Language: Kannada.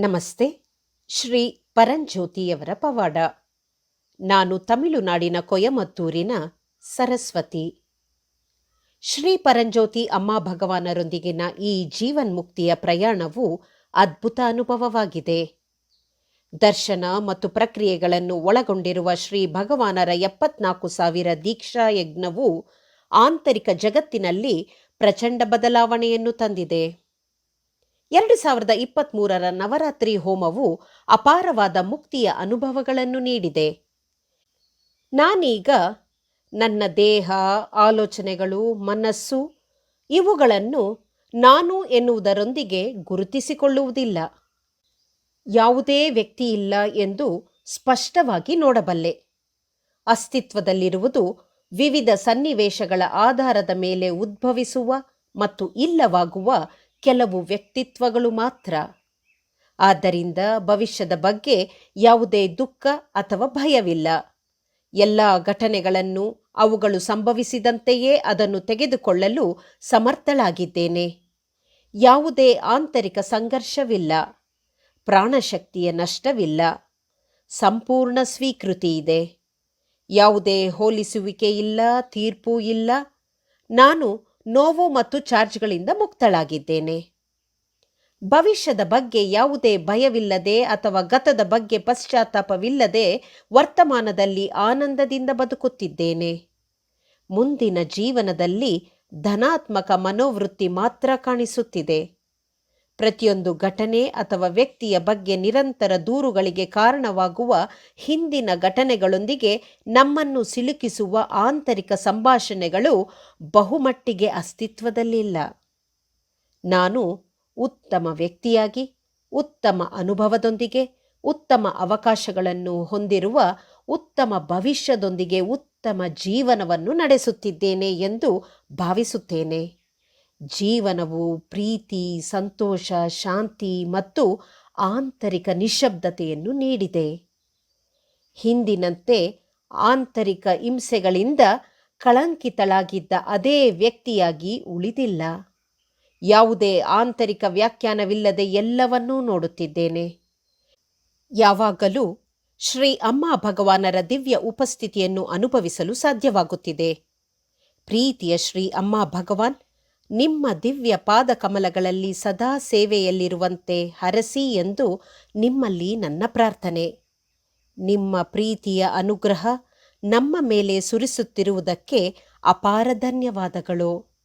ನಮಸ್ತೆ, ಶ್ರೀ ಪರಂಜ್ಯೋತಿಯವರ ಪವಾಡ. ನಾನು ತಮಿಳುನಾಡಿನ ಕೊಯಮತ್ತೂರಿನ ಸರಸ್ವತಿ. ಶ್ರೀ ಪರಂಜ್ಯೋತಿ ಅಮ್ಮ ಭಗವಾನರೊಂದಿಗಿನ ಈ ಜೀವನ್ಮುಕ್ತಿಯ ಪ್ರಯಾಣವು ಅದ್ಭುತ ಅನುಭವವಾಗಿದೆ. ದರ್ಶನ ಮತ್ತು ಪ್ರಕ್ರಿಯೆಗಳನ್ನು ಒಳಗೊಂಡಿರುವ ಶ್ರೀ ಭಗವಾನರ ಎಪ್ಪತ್ನಾಲ್ಕು ಸಾವಿರ ದೀಕ್ಷಾ ಯಜ್ಞವು ಆಂತರಿಕ ಜಗತ್ತಿನಲ್ಲಿ ಪ್ರಚಂಡ ಬದಲಾವಣೆಯನ್ನು ತಂದಿದೆ. ಎರಡು ಸಾವಿರದ ಇಪ್ಪತ್ತ್ಮೂರರ ನವರಾತ್ರಿ ಹೋಮವು ಅಪಾರವಾದ ಮುಕ್ತಿಯ ಅನುಭವಗಳನ್ನು ನೀಡಿದೆ. ನಾನೀಗ ನನ್ನ ದೇಹ, ಆಲೋಚನೆಗಳು, ಮನಸ್ಸು ಇವುಗಳನ್ನು ನಾನು ಎನ್ನುವುದರೊಂದಿಗೆ ಗುರುತಿಸಿಕೊಳ್ಳುವುದಿಲ್ಲ. ಯಾವುದೇ ವ್ಯಕ್ತಿ ಇಲ್ಲ ಎಂದು ಸ್ಪಷ್ಟವಾಗಿ ನೋಡಬಲ್ಲೆ. ಅಸ್ತಿತ್ವದಲ್ಲಿರುವುದು ವಿವಿಧ ಸನ್ನಿವೇಶಗಳ ಆಧಾರದ ಮೇಲೆ ಉದ್ಭವಿಸುವ ಮತ್ತು ಇಲ್ಲವಾಗುವ ಕೆಲವು ವ್ಯಕ್ತಿತ್ವಗಳು ಮಾತ್ರ. ಆದ್ದರಿಂದ ಭವಿಷ್ಯದ ಬಗ್ಗೆ ಯಾವುದೇ ದುಃಖ ಅಥವಾ ಭಯವಿಲ್ಲ. ಎಲ್ಲ ಘಟನೆಗಳನ್ನು ಅವುಗಳು ಸಂಭವಿಸಿದಂತೆಯೇ ಅದನ್ನು ತೆಗೆದುಕೊಳ್ಳಲು ಸಮರ್ಥಳಾಗಿದ್ದೇನೆ. ಯಾವುದೇ ಆಂತರಿಕ ಸಂಘರ್ಷವಿಲ್ಲ. ಪ್ರಾಣಶಕ್ತಿಯ ನಷ್ಟವಿಲ್ಲ. ಸಂಪೂರ್ಣ ಸ್ವೀಕೃತಿ ಇದೆ. ಯಾವುದೇ ಹೋಲಿಸುವಿಕೆ ಇಲ್ಲ, ತೀರ್ಪು ಇಲ್ಲ. ನಾನು ನೋವು ಮತ್ತು ಚಾರ್ಜ್ಗಳಿಂದ ಮುಕ್ತಳಾಗಿದ್ದೇನೆ. ಭವಿಷ್ಯದ ಬಗ್ಗೆ ಯಾವುದೇ ಭಯವಿಲ್ಲದೆ ಅಥವಾ ಗತದ ಬಗ್ಗೆ ಪಶ್ಚಾತ್ತಾಪವಿಲ್ಲದೆ ವರ್ತಮಾನದಲ್ಲಿ ಆನಂದದಿಂದ ಬದುಕುತ್ತಿದ್ದೇನೆ. ಮುಂದಿನ ಜೀವನದಲ್ಲಿ ಧನಾತ್ಮಕ ಮನೋವೃತ್ತಿ ಮಾತ್ರ ಕಾಣಿಸುತ್ತಿದೆ. ಪ್ರತಿಯೊಂದು ಘಟನೆ ಅಥವಾ ವ್ಯಕ್ತಿಯ ಬಗ್ಗೆ ನಿರಂತರ ದೂರುಗಳಿಗೆ ಕಾರಣವಾಗುವ ಹಿಂದಿನ ಘಟನೆಗಳೊಂದಿಗೆ ನಮ್ಮನ್ನು ಸಿಲುಕಿಸುವ ಆಂತರಿಕ ಸಂಭಾಷಣೆಗಳು ಬಹುಮಟ್ಟಿಗೆ ಅಸ್ತಿತ್ವದಲ್ಲಿಲ್ಲ. ನಾನು ಉತ್ತಮ ವ್ಯಕ್ತಿಯಾಗಿ, ಉತ್ತಮ ಅನುಭವದೊಂದಿಗೆ, ಉತ್ತಮ ಅವಕಾಶಗಳನ್ನು ಹೊಂದಿರುವ, ಉತ್ತಮ ಭವಿಷ್ಯದೊಂದಿಗೆ ಉತ್ತಮ ಜೀವನವನ್ನು ನಡೆಸುತ್ತಿದ್ದೇನೆ ಎಂದು ಭಾವಿಸುತ್ತೇನೆ. ಜೀವನವು ಪ್ರೀತಿ, ಸಂತೋಷ, ಶಾಂತಿ ಮತ್ತು ಆಂತರಿಕ ನಿಶಬ್ದತೆಯನ್ನು ನೀಡಿದೆ. ಹಿಂದಿನಂತೆ ಆಂತರಿಕ ಹಿಂಸೆಗಳಿಂದ ಕಳಂಕಿತಳಾಗಿದ್ದ ಅದೇ ವ್ಯಕ್ತಿಯಾಗಿ ಉಳಿದಿಲ್ಲ. ಯಾವುದೇ ಆಂತರಿಕ ವ್ಯಾಖ್ಯಾನವಿಲ್ಲದೆ ಎಲ್ಲವನ್ನೂ ನೋಡುತ್ತಿದ್ದೇನೆ. ಯಾವಾಗಲೂ ಶ್ರೀ ಅಮ್ಮ ಭಗವಾನರ ದಿವ್ಯ ಉಪಸ್ಥಿತಿಯನ್ನು ಅನುಭವಿಸಲು ಸಾಧ್ಯವಾಗುತ್ತಿದೆ. ಪ್ರೀತಿಯ ಶ್ರೀ ಅಮ್ಮ ಭಗವಾನ್ ನಿಮ್ಮ ದಿವ್ಯ ಪಾದ ಕಮಲಗಳಲ್ಲಿ ಸದಾ ಸೇವೆಯಲ್ಲಿರುವಂತೆ ಹರಸಿ ಎಂದು ನಿಮ್ಮಲ್ಲಿ ನನ್ನ ಪ್ರಾರ್ಥನೆ. ನಿಮ್ಮ ಪ್ರೀತಿಯ ಅನುಗ್ರಹ ನಮ್ಮ ಮೇಲೆ ಸುರಿಸುತ್ತಿರುವುದಕ್ಕೆ ಅಪಾರ ಧನ್ಯವಾದಗಳು.